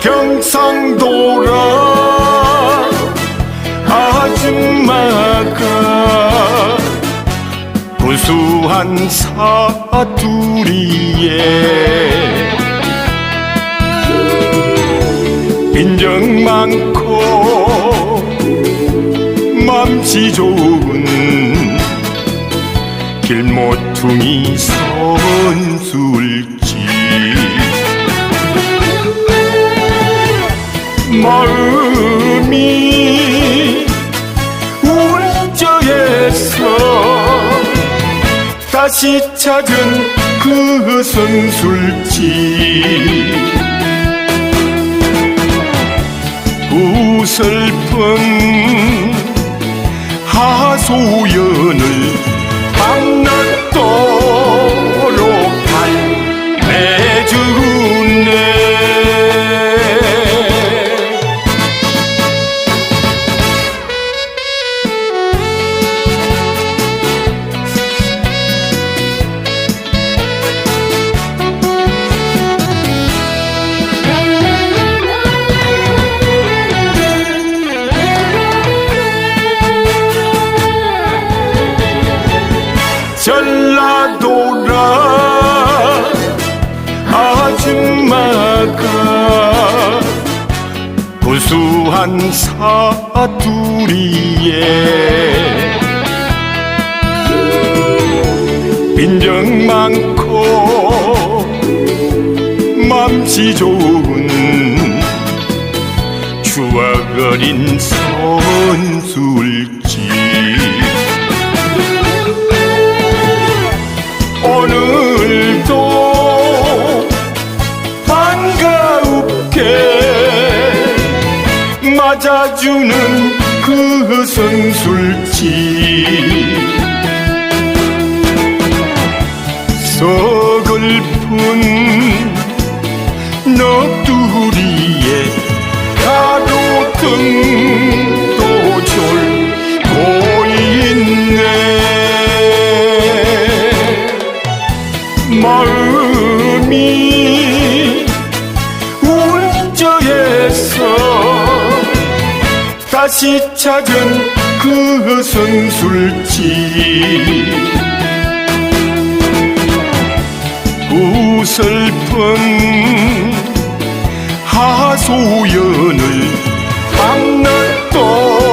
경상도라. 아줌마가 고수한 사투리에 인정 많고 맘씨 좋은 길모퉁이 선술길 마음이 울적해서 다시 찾은 그 선술집 우슬픈 하소연을 구수한 사투리에 빈정 많고 맘씨 좋은 추억 어린 선술집 맞아주는 그 선술집 서글픈 넋두리에 가로등도 졸고 있네. 마음이 다시 찾은 그 선술집. 우슬픈 하소연을 밤낮도